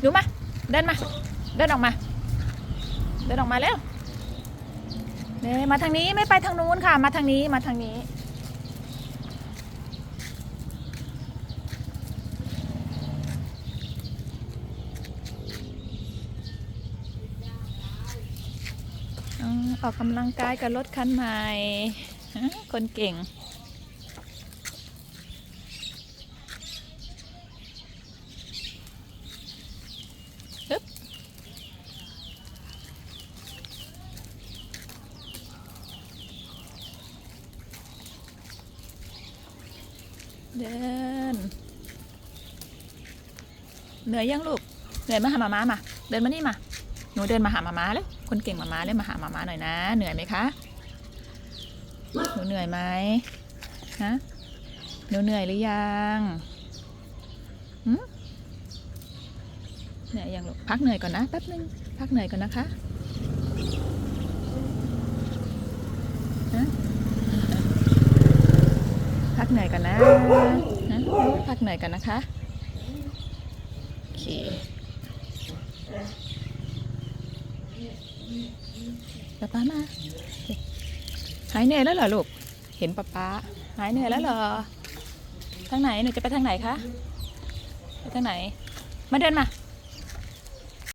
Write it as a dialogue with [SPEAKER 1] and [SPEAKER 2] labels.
[SPEAKER 1] หนูมา เดินมา เดินออกมา เดินออกมาเร็วเน่มาทางนี้ไม่ไปทางนู้นค่ะ มาทางนี้มาทางนี้ ออกกำลังกายกับรถคันใหม่ คนเก่ง เดิน เหนื่อยยังลูก เหนื่อยมาหามาม้ามา เดินมานี่มา หนูเดินมาหามาม้าเลยคนเก่งมาม้าเลยมาหามาม้าหน่อยนะ เหนื่อยไหมคะ หนูเหนื่อยไหมฮะหนูเหนื่อยหรือยังเหนื่อยยังลูก พักเหนื่อยก่อนนะแป๊บนึง พักเหนื่อยก่อนนะคะฮะพั กเหนื่อยก่อนนะฮะพักเหนื่อยก่อนนะคะโอเคป๊าป๊ามาหายเหนื่อยแล้วเหรอลูก เห็นป๊าป๊าหายเหนื่อยแล้วเหรอ ทางไหนหนูจะไปทางไหนคะ ไปทางไหน มาเดินมา